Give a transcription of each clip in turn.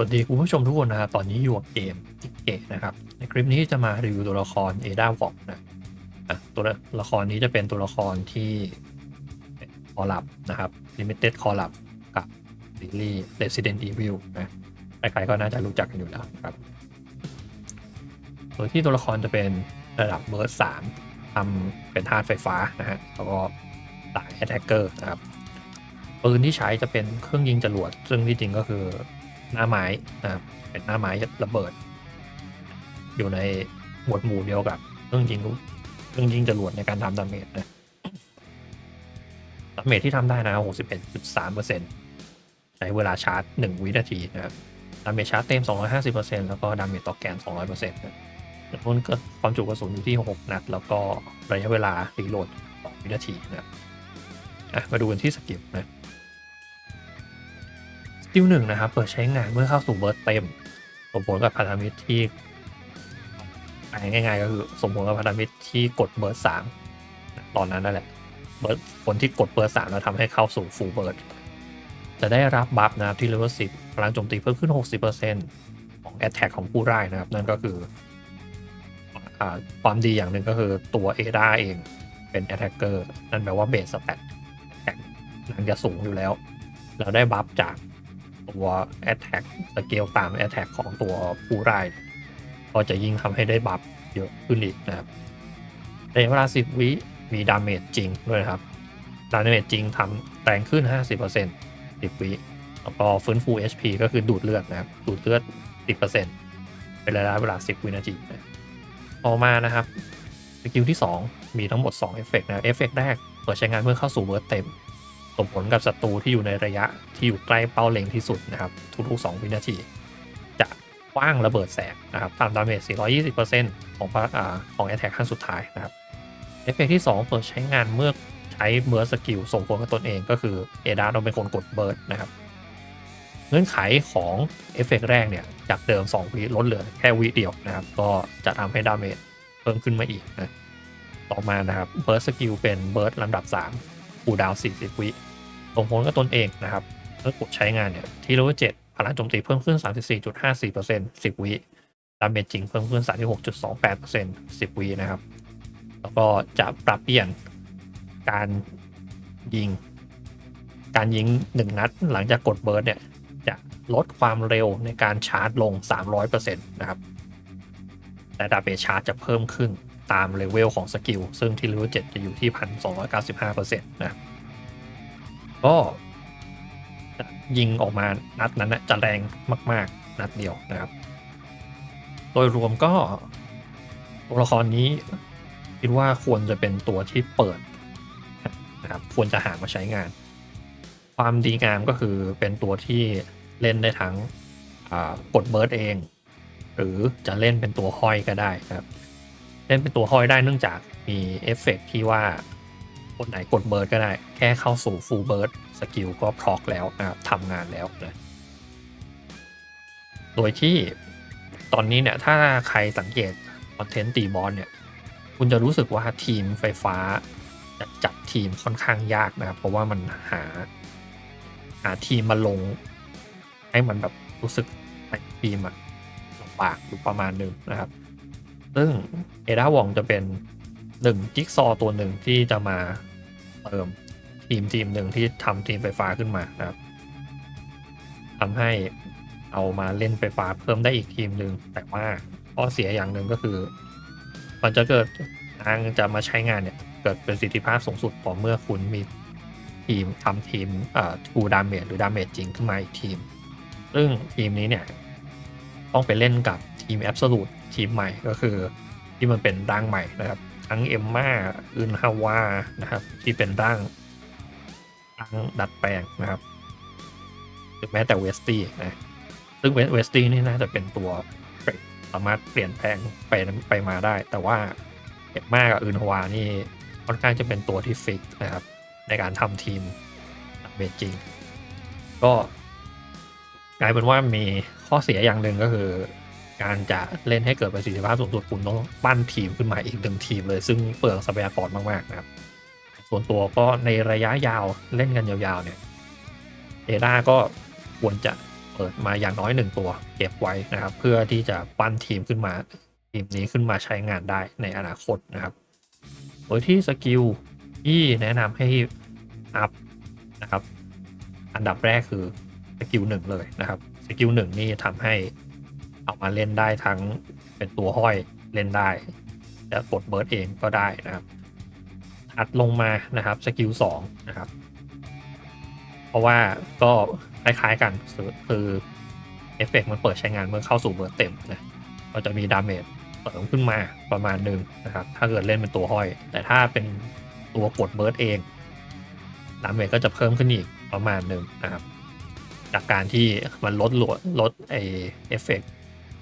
วัสดีคุณผู้ชมทุกคนนะครับตอนนี้อยู่กับเกมติเกตนะครับ ในคลิปนี้จะมารีวิวตัวละครเอดาวอกนะตัวละครนี้จะเป็นตัวละครที่คอลับนะครับ Limited คอลับกับซีรีส์ Resident Evil นะใครๆก็น่าจะรู้จักกันอยู่แล้วครับโดยที่ตัวละครจะเป็นระดับเบิร์ดสามทำเป็นธาตุไฟฟ้านะฮะแล้วก็สาย Attacker นะครับปืนที่ใช้จะเป็นเครื่องยิงจรวด ซึ่งที่จริงก็คือ หน้าไม้นะครับเป็นหน้าไม้ระเบิด อยู่ในหมวดหมู่เดียวกับเครื่องยิงเครื่องยิงจรวดในการทำดาเมจนะดาเมจที่ทำได้นะ61.3%ใช้เวลาชาร์จ 1 วินาทีนะครับดาเมจชาร์จเต็ม 250%แล้วก็ดาเมจต่อแกน 200%นะแล้วนก็ความจุกระสุนอยู่ที่ 6 นัด แล้วก็ระยะเวลารีโหลด2วินาทีนะอะมาดูกันที่สกิลนะ กิลหนึ่งนะครับ เปิดใช้งานเมื่อเข้าสู่เบิร์เต็มส่งผลกับพันธมิตรที่ง่ายๆ ก็คือส่งผลกับพันธมิตรที่กดเบิร์สามตอนนั้นนั่นแหละ เบิร์คนที่กดเบิร์สามแล้วทำให้เข้าสู่ฟูลเบิร์จะได้รับบัฟนะครับที่เลเวลสิบพลังโจมตีเพิ่มขึ้น 60%ของแอตแทกของผู้ร่ายนะครับ นั่นก็คืออความดีอย่างหนึ่งก็คือตัวเอดาเองเป็นแอตแทกเกอร์นั่นแปลว่าเบสสแตทแท็กมันจะสูงอยู่แล้ว เราได้บัฟจาก ตัว Attack สเกลตาม Attack ของตัวผู้ร้ายก็จะยิ่งทำให้ได้บัฟเยอะขึ้นอีกนะครับ ในเวลา 10 วิมีดาเมจจริงด้วยครับ ดาเมจจริงทำแรงขึ้น 50% 10 วิแล้วก็ฟื้นฟู HP ก็คือดูดเลือดนะครับ ดูดเลือด 10%เป็นระยะเวลา 10 วินาทีนะต่อมานะครับสกิลที่ 2 มีทั้งหมด 2 เอฟเฟกต์นะ เอฟเฟกต์แรกเปิดใช้งานเมื่อเข้าสู่เบิร์ดเต็ม ส่งผลกับศัตรูที่อยู่ในระยะที่อยู่ใกล้เป้าเล็งที่สุดนะครับทุกๆ 2 วินาที จะคว้างระเบิดแสงนะครับตามดาเมจ 420%ของอ่าของแอ t แทกขั้นสุดท้ายนะครับเอฟเฟกต์ที่ 2 เปิดใช้งานเมื่อใช้เบิร์สกิลส่งผลกับตนเองก็คือเอดาต้องเป็นคนกดเบิร์ดนะครับเงื่อนไขของเอฟเฟกต์แรกเนี่ย จากเดิม 2 วิลดเหลือแค่วิเดียวนะครับ ก็จะทำให้ดาเมจเพิ่มขึ้นมาอีกนะต่อมานะครับเบิร์ดสกิลเป็นเบิร์ดลำดับ 3 คูดาวน์40วิส่งผลกับตนเองนะครับเมื่อกดใช้งานเนี่ยที่เลเวล7พลังโจมตีเพิ่มขึ้น 34.54% 10 วิดาเมจจริงเพิ่มขึ้น 36.28% 10 วินะครับ แล้วก็จะปรับเปลี่ยนการยิง การยิง 1 นัดหลังจากกดเบิร์ดเนี่ย จะลดความเร็วในการชาร์จลง 300%นะครับ แต่ดาเมจชาร์จจะเพิ่มขึ้น ตามเลเวลของสกิลซึ่งที่เลเวล7จะอยู่ที่ 1,295%นะครับก็จะยิงออกมานัดนั้นนะจะแรงมาก ๆ นัดเดียวนะครับ โดยรวมก็ตัวละครนี้คิดว่าควรจะเป็นตัวที่เปิดนะครับควรจะหามาใช้งาน ความดีงามก็คือเป็นตัวที่เล่นได้ทั้งกดเบิร์ดเอง หรือจะเล่นเป็นตัวห้อยก็ได้นะครับ เล่นเป็นตัวห้อยได้เนื่องจากมีเอฟเฟกที่ว่าคนไหนกดเบิร์ดก็ได้ แค่เข้าสู่ฟูลเบิร์ดสกิลก็พร็อกแล้วนะครับทำงานแล้วนะโดยที่ตอนนี้เนี่ยถ้าใครสังเกตคอนเทนต์ตีบอลเนี่ย คุณจะรู้สึกว่าทีมไฟฟ้าจะจัดทีมค่อนข้างยากนะครับ เพราะว่ามันหาหาทีมมาลง ให้มันแบบรู้สึกทีมอะลำบากอยู่ประมาณนึงนะครับ ซึ่งเอดาวองจะเป็นหนึ่งจิ๊กซอว์ตัวหนึ่งที่จะมาเติมทีมทีมหนึ่งที่ทำทีมไฟฟ้าขึ้นมานะครับทำให้เอามาเล่นไฟฟ้าเพิ่มได้อีกทีมหนึ่งแต่ว่าข้อเสียอย่างหนึ่งก็คือ มันจะเกิดทางจะมาใช้งานเนี่ย เกิดประสิทธิภาพสูงสุดต่อเมื่อคุณมีทีมทำทีมเอ่อทูดามเมจหรือดามเมจจริงขึ้นมาอีกทีม ซึ่งทีมนี้เนี่ย ต้องไปเล่นกับ ทีมแอบสูตทีมใหม่ก็คือที่มันเป็นร่างใหม่นะครับ ทั้งเอมมาอึนฮาวานะครับที่เป็นร่างร่างดัดแปลงนะครับหรือแม้แต่เวสตี้นะซึ่งเวสตี้นี่น่าจะเป็นตัวสามารถเปลี่ยนแปลงไปไปมาได้ แต่ว่าเอมมากับอึนฮาวานี่ค่อนข้างจะเป็นตัวที่ฟิกนะครับ ในการทำทีมเบจริงก็กลายเป็นว่ามีข้อเสียอย่างหนึ่งก็คือ การจะเล่นให้เกิดประสิทธิภาพสูงสุดคุณต้องปั้นทีมขึ้นมาอีกหนึ่งทีมเลย ซึ่งเปลืองทรัพยากรมากๆนะครับ ส่วนตัวก็ในระยะยาวเล่นกันยาวๆเนี่ยเอดาก็ควรจะเปิดมาอย่างน้อยหนึ่งตัว เก็บไว้นะครับ เพื่อที่จะปั้นทีมขึ้นมา ทีมนี้ขึ้นมาใช้งานได้ในอนาคตนะครับ โดยที่สกิลที่แนะนำให้อัพนะครับ อันดับแรกคือสกิลหนึ่งเลยนะครับสกิลหนึ่งนี่ทำให้ เอามาเล่นได้ทั้งเป็นตัวห้อยเล่นได้จะกดเบิร์ดเองก็ได้นะครับถัดลงมานะครับสกิลสองนะครับ เพราะว่าก็คล้ายๆกันคือเอฟเฟกต์มันเปิดใช้งานเมื่อเข้าสู่เบิร์ดเต็มนะก็จะมีดาเมจเสริมขึ้นมาประมาณหนึ่งนะครับ ถ้าเกิดเล่นเป็นตัวห้อย แต่ถ้าเป็นตัวกดเบิร์ดเองดาเมจก็จะเพิ่มขึ้นอีกประมาณหนึ่งนะครับ จากการที่มันลดหลวลดไอเอฟเฟกต์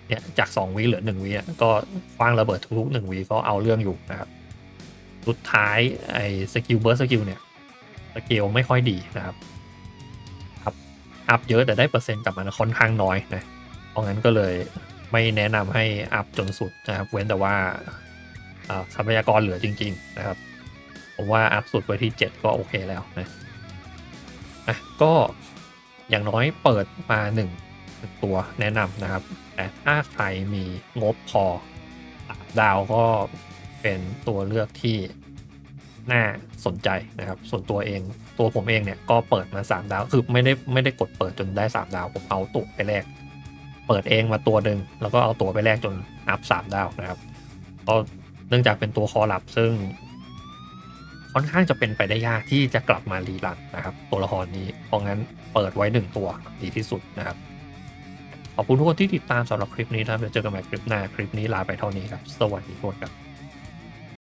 เนี่ยจาก2วิเหลือ1วิก็คว้างระเบิดทุกๆ1วิก็เอาเรื่องอยู่นะครับสุดท้ายไอ้สกิลเบิร์ดสกิลเนี่ยสเกลไม่ค่อยดีนะครับอัพอัพเยอะแต่ได้เปอร์เซ็นต์กลับมันค่อนข้างน้อยนะเพราะงั้นก็เลยไม่แนะนำให้อัพจนสุดนะครับเว้นแต่ว่าอ่าทรัพยากรเหลือจริง ๆ นะครับผมว่าอัพสุดไว้ที่ 7 ก็โอเคแล้วนะอะก็อย่างน้อยเปิดมา1หนึ่ง ตัวแนะนำนะครับ แต่ถ้าใครมีงบพอดาวก็เป็นตัวเลือกที่น่าสนใจนะครับ ส่วนตัวเองตัวผมเองเนี่ยก็เปิดมา 3 ดาว คือไม่ได้ไม่ได้กดเปิดจนได้ 3 ดาว ผมเอาตัวไปแลกเปิดเองมาตัวหนึ่งแล้วก็เอาตัวไปแลกจนอัพ3ดาวนะครับก็เนื่องจากเป็นตัวคอลับซึ่ง ค่อนข้างจะเป็นไปได้ยากที่จะกลับมารีรันนะครับ ตัวละครนี้เพราะงั้นเปิดไว้หนึ่งตัวดีที่สุดนะครับ ขอบคุณทุกคนที่ติดตามสำหรับคลิปนี้นะครับเดี๋ยวเจอกันใหม่คลิปหน้าคลิปนี้ลาไปเท่านี้ครับ สวัสดีทุกคนครับ